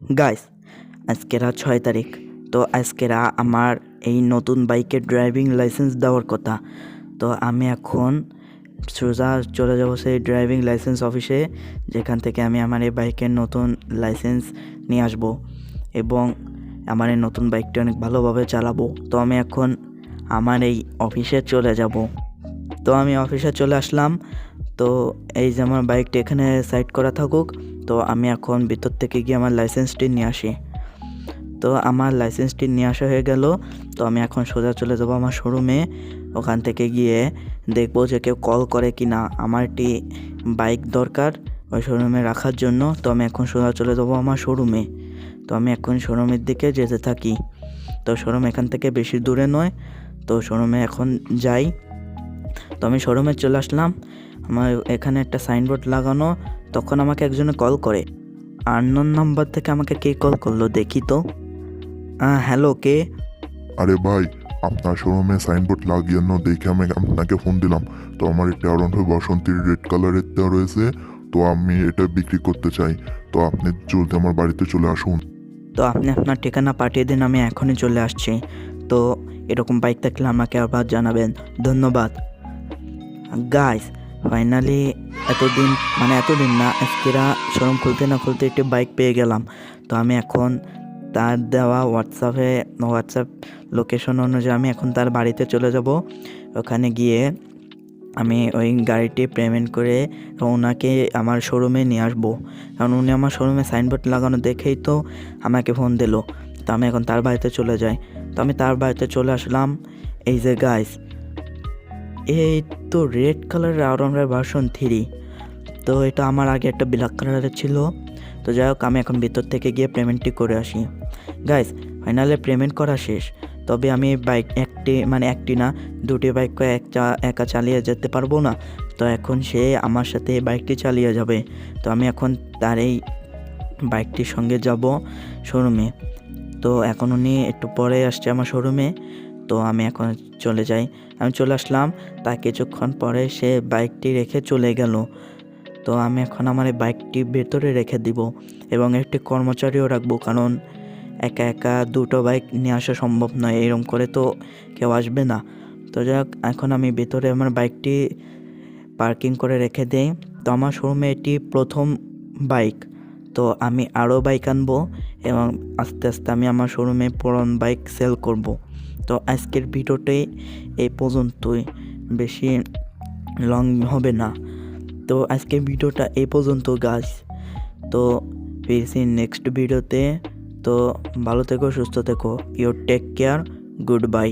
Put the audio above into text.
Guys আজকেরা ছয় তারিখ, তো আজকেরা আমার এই নতুন বাইকের ড্রাইভিং লাইসেন্স দেওয়ার কথা। তো আমি এখন সোজা চলে যাব সেই ড্রাইভিং লাইসেন্স অফিসে যেখান থেকে আমি আমার এই বাইকের নতুন লাইসেন্স নিয়ে আসব এবং আমার এই নতুন বাইকটি অনেক ভালোভাবে চালাবো। তো আমি এখন আমার এই অফিসে চলে যাব। তো আমি অফিসে চলে আসলাম। তো এই যে আমার বাইকটি এখানে সাইড করা থাকুক। তো আমি এখন ভিতর থেকে গিয়ে আমার লাইসেন্সটি নিয়ে আসি। তো আমার লাইসেন্সটি নিয়ে আসা হয়ে গেল। তো আমি এখন সোজা চলে যাব আমার শোরুমে ওখান থেকে গিয়ে দেখব যে কেউ কল করে কি না আমার একটি বাইক দরকার ওই শোরুমে রাখার জন্য। তো আমি এখন সোজা চলে যাব আমার শোরুমে তো আমি এখন শোরুমের দিকে যেতে থাকি। তো শোরুম এখান থেকে বেশি দূরে নয়। তো শোরুমে এখন যাই। তো আমি শোরুমে চলে আসলাম। আমার এখানে একটা সাইনবোর্ড লাগানো তখন আমাকে একজনে কল করে। আননোন নাম্বার থেকে আমাকে কে কল করল দেখি তো। হ্যালো কে? আরে ভাই আপনার শোরুমে সাইনবোর্ড লাগিয়ানো দেখে আমি আপনাকে ফোন দিলাম। তো আমার একটা অরণ্য বসন্তীর রেড কালারের দেওয়া রয়েছে তো আমি এটা বিক্রি করতে চাই। তো আপনি জলদি আমার বাড়িতে চলে আসুন। তো আপনি আপনার ঠিকানা পাঠিয়ে দিন আমি এখনই চলে আসছি। তো এরকম বাইক থাকলে আমাকে আবার জানাবেন। ধন্যবাদ। গাইস ফাইনালি এতদিন মানে এতদিন না আজকেরা শোরুম খুলতে না খুলতে একটি বাইক পেয়ে গেলাম। তো আমি এখন তার দেওয়া হোয়াটসঅ্যাপে হোয়াটসঅ্যাপ লোকেশন অনুযায়ী আমি এখন তার বাড়িতে চলে যাব। ওখানে গিয়ে আমি ওই গাড়িটি পেমেন্ট করে ওনাকে আমার শোরুমে নিয়ে আসব। কারণ উনি আমার শোরুমে সাইনবোর্ড লাগানো দেখেই তো আমাকে ফোন দিলো। তো আমি এখন তার বাড়িতে চলে যাই। তো আমি তার বাড়িতে চলে আসলাম। এই যে গাইস এই তো রেড কালারের আরমের ভার্সন থ্রি তো এটা আমার আগে একটা ব্ল্যাক কালারের ছিল। তো যাই হোক, আমি এখন ভিতর থেকে গিয়ে পেমেন্টটি করে আসি। গাইস ফাইনালে পেমেন্ট করা শেষ। তবে আমি বাইক একটি মানে একটি না, দুটি বাইক এক একা চালিয়ে যেতে পারব না। তো এখন সে আমার সাথে বাইকটি চালিয়ে যাবে। তো আমি এখন তার এই বাইকটির সঙ্গে যাব শোরুমে তো এখন উনি একটু পরে আসছে আমার শোরুমে তো আমি এখন চলে যাই। আমি চলে আসলাম। তা কিছুক্ষণ পরে সে বাইকটি রেখে চলে গেল। তো আমি এখন আমার এই বাইকটি ভেতরে রেখে দিব এবং একটি কর্মচারীও রাখব। কারণ একা একা দুটো বাইক নিয়ে আসা সম্ভব নয়। এরকম করে তো কেউ আসবে না। তো যাই হোক এখন আমি ভেতরে আমার বাইকটি পার্কিং করে রেখে দেই। তো আমার শোরুমে এটি প্রথম বাইক। তো আমি আরও বাইক আনব এবং আস্তে আস্তে আমি আমার শোরুমে পুরন বাইক সেল করব। তো আজকের ভিডিওটাই এই পর্যন্তই। বেশি লং হবে না। তো আজকের ভিডিওটা এই পর্যন্ত গাছ তো ফিরছি নেক্সট ভিডিওতে, তো ভালো থেকো, সুস্থ থেকো। Your take care good bye